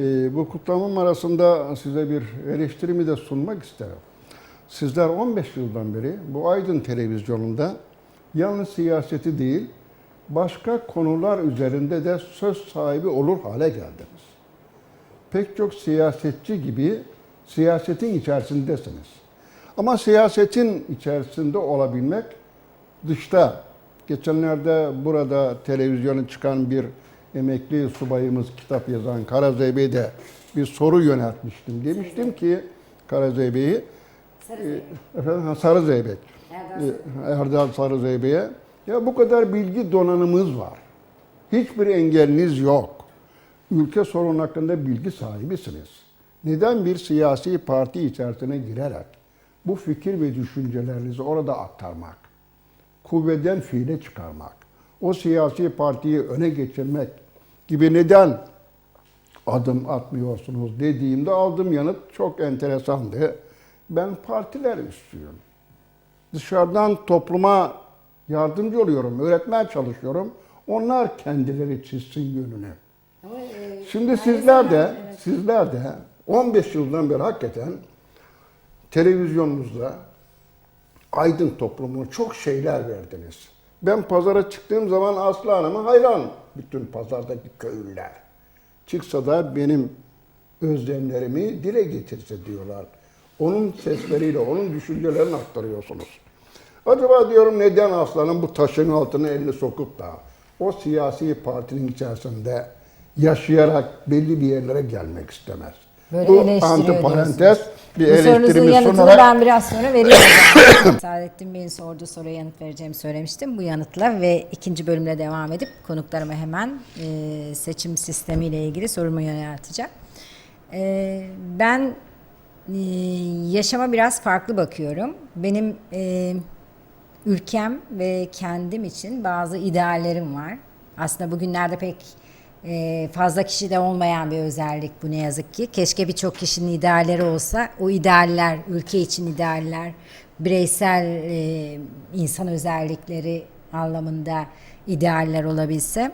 Ee, bu kutlamam arasında size bir eleştirimi de sunmak isterim. Sizler 15 yıldan beri bu Aydın televizyonunda yalnız siyaseti değil, başka konular üzerinde de söz sahibi olur hale geldiniz. Pek çok siyasetçi gibi siyasetin içerisindesiniz. Ama siyasetin içerisinde olabilmek dışta. Geçenlerde burada televizyona çıkan bir emekli subayımız kitap yazan Karazey de bir soru yöneltmiştim. Demiştim ki Karazey Bey'i, e, Sarı Zeybek, e, Erdal Sarı Zeybek'e ya bu kadar bilgi donanımız var. Hiçbir engeliniz yok. Ülke sorun hakkında bilgi sahibisiniz. Neden bir siyasi parti içerisine girerek bu fikir ve düşüncelerinizi orada aktarmak, kuvveden fiile çıkarmak, o siyasi partiyi öne geçirmek gibi neden adım atmıyorsunuz dediğimde aldığım yanıt çok enteresandı. Ben partiler üstüyüm. Dışarıdan topluma yardımcı oluyorum, öğretmen çalışıyorum. Onlar kendileri çizsin yönünü. Ama, e, Şimdi sizler de, evet. sizler de 15 yıldan beri hakikaten televizyonunuzda aydın toplumuna çok şeyler verdiniz. Ben pazara çıktığım zaman Aslı Hanım'a hayran bütün pazardaki köylüler. Çıksa da benim özlemlerimi dile getirse diyorlar. Onun sesleriyle, onun düşüncelerini aktarıyorsunuz. Acaba diyorum neden Aslan'ın bu taşın altına elini sokup da o siyasi partinin içerisinde yaşayarak belli bir yerlere gelmek istemez. Böyle bu antiparantez bir Bu sorunuzun yanıtını sunarak ben biraz sonra veriyorum. Saadettin Bey'in sorduğu soruya yanıt vereceğimi söylemiştim. Bu yanıtla ve ikinci bölümle devam edip konuklarıma hemen e, seçim sistemiyle ilgili sorumu yönelteceğim. E, ben e, yaşama biraz farklı bakıyorum. Benim e, ülkem ve kendim için bazı ideallerim var. Aslında bugünlerde pek e, fazla kişide olmayan bir özellik bu ne yazık ki. Keşke birçok kişinin idealleri olsa. O idealler, ülke için idealler, bireysel e, insan özellikleri anlamında idealler olabilse.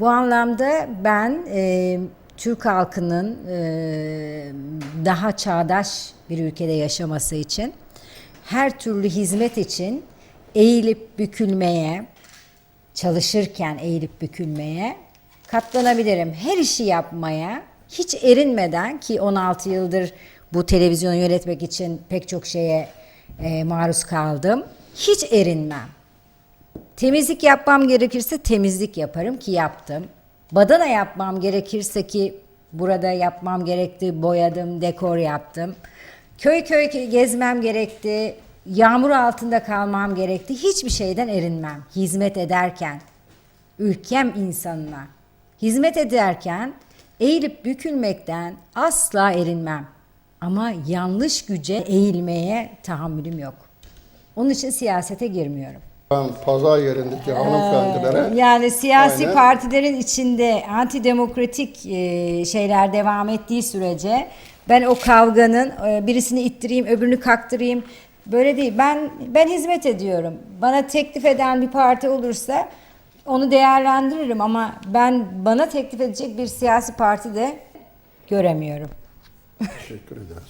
Bu anlamda ben e, Türk halkının e, daha çağdaş bir ülkede yaşaması için her türlü hizmet için eğilip bükülmeye, çalışırken eğilip bükülmeye katlanabilirim. Her işi yapmaya hiç erinmeden ki 16 yıldır bu televizyonu yönetmek için pek çok şeye e, maruz kaldım. Hiç erinmem. Temizlik yapmam gerekirse temizlik yaparım ki yaptım. Badana yapmam gerekirse ki burada yapmam gerekti, boyadım, dekor yaptım. Köy köy gezmem gerekti, yağmur altında kalmam gerekti. Hiçbir şeyden erinmem hizmet ederken ülkem insanına hizmet ederken eğilip bükülmekten asla erinmem. Ama yanlış güce eğilmeye tahammülüm yok. Onun için siyasete girmiyorum. ben pazar yerindeki hanımefendilere Yani siyasi Aynen. partilerin içinde antidemokratik e, şeyler devam ettiği sürece ben o kavganın e, birisini ittireyim, öbürünü kaktırayım böyle değil. Ben ben hizmet ediyorum. Bana teklif eden bir parti olursa onu değerlendiririm ama ben bana teklif edecek bir siyasi parti de göremiyorum. teşekkür ederiz.